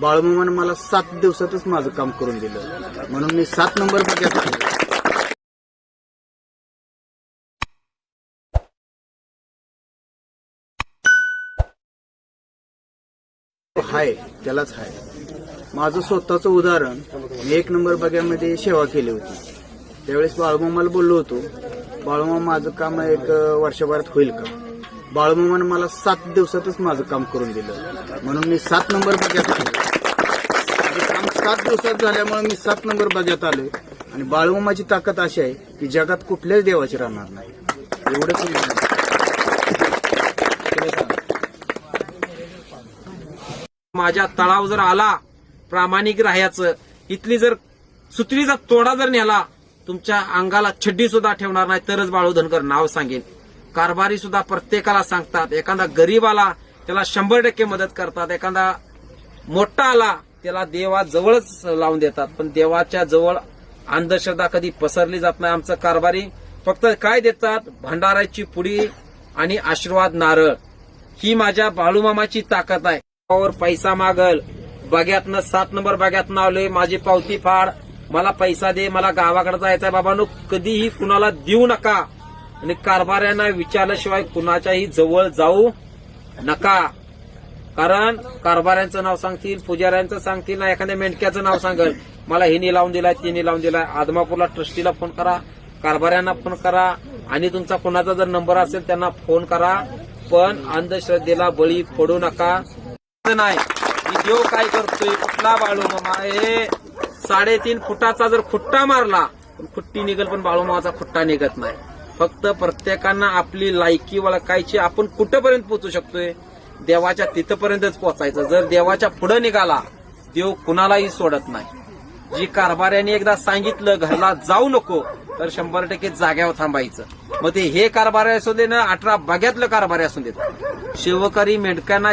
बाळूमामानं मला सात दिवसातच माझं काम करून दिलं. म्हणून मी सात नंबर बघ्यात हाय त्यालाच हाय. माझं स्वतःचं उदाहरण मी एक नंबर बग्यामध्ये सेवा केली होती. त्यावेळेस बाळूमामाला बोललो होतो बाळूमामा माझं काम एक वर्षभरात होईल का? बाळूमामानं मला सात दिवसातच माझं काम करून दिलं. म्हणून मी सात नंबर बजात आलो काम सात दिवसात झाल्यामुळे मी सात नंबर बग्यात आलोय. आणि बाळूमामाची ताकद अशी आहे की जगात कुठल्याच देवाची राहणार नाही. एवढंच माझ्या तळाव जर आला प्रामाणिक राहायचं इथली जर सुत्रीचा तोडा जर नेला तुमच्या अंगाला छड्डी सुद्धा ठेवणार नाही तरच बाळू नाव सांगेन. कारभारी सुद्धा प्रत्येकाला सांगतात. एखादा गरीब आला त्याला शंभर टक्के मदत करतात. एखादा मोठा आला त्याला देवा जवळच लावून देतात. पण देवाच्या जवळ अंधश्रद्धा कधी पसरली जात नाही आमचं कारभारी. फक्त काय देतात? भंडाराची पुडी आणि आशीर्वाद नारळ. ही माझ्या बाळूमामाची ताकद आहे. वर पैसा मागल. बग्यातनं सात नंबर बग्यातनं आलोय माझी पावती फाड. मला पैसा दे मला गावाकडे आहे बाबांनो कधीही कुणाला देऊ नका. आणि कारभाऱ्यांना विचारल्याशिवाय कुणाच्याही जवळ जाऊ नका. कारण कारभाऱ्यांचं नाव सांगतील पुजाऱ्यांचं सांगतील ना एखाद्या मेंढक्याचं नाव सांगेल. मला हिनी लावून दिलाय तिने लावून दिलाय. आदमापूरला ट्रस्टीला फोन करा कारभाऱ्यांना फोन करा. आणि तुमचा कोणाचा जर नंबर असेल त्यांना फोन करा. पण अंधश्रद्धेला बळी पडू नका. नाही देव काय करतोय? कुठला बाळू मामा हे साडेतीन फुटाचा जर खुट्टा मारला खुट्टी निघल पण बाळूमामाचा खुट्टा निघत नाही. फक्त प्रत्येकांना आपली लायकी वळखायची आपण कुठपर्यंत पोहोचू शकतोय? देवाच्या तिथपर्यंतच पोहोचायचं. जर देवाच्या पुढे निघाला देव कुणालाही सोडत नाही. जी कारभाऱ्याने एकदा सांगितलं घरला जाऊ नको तर शंभर टक्के जाग्यावर थांबायचं. मग ते हे कारभार असू दे ना अठरा बाग्यातलं कारभार असू देत. शिवकारी मेंढक्यांना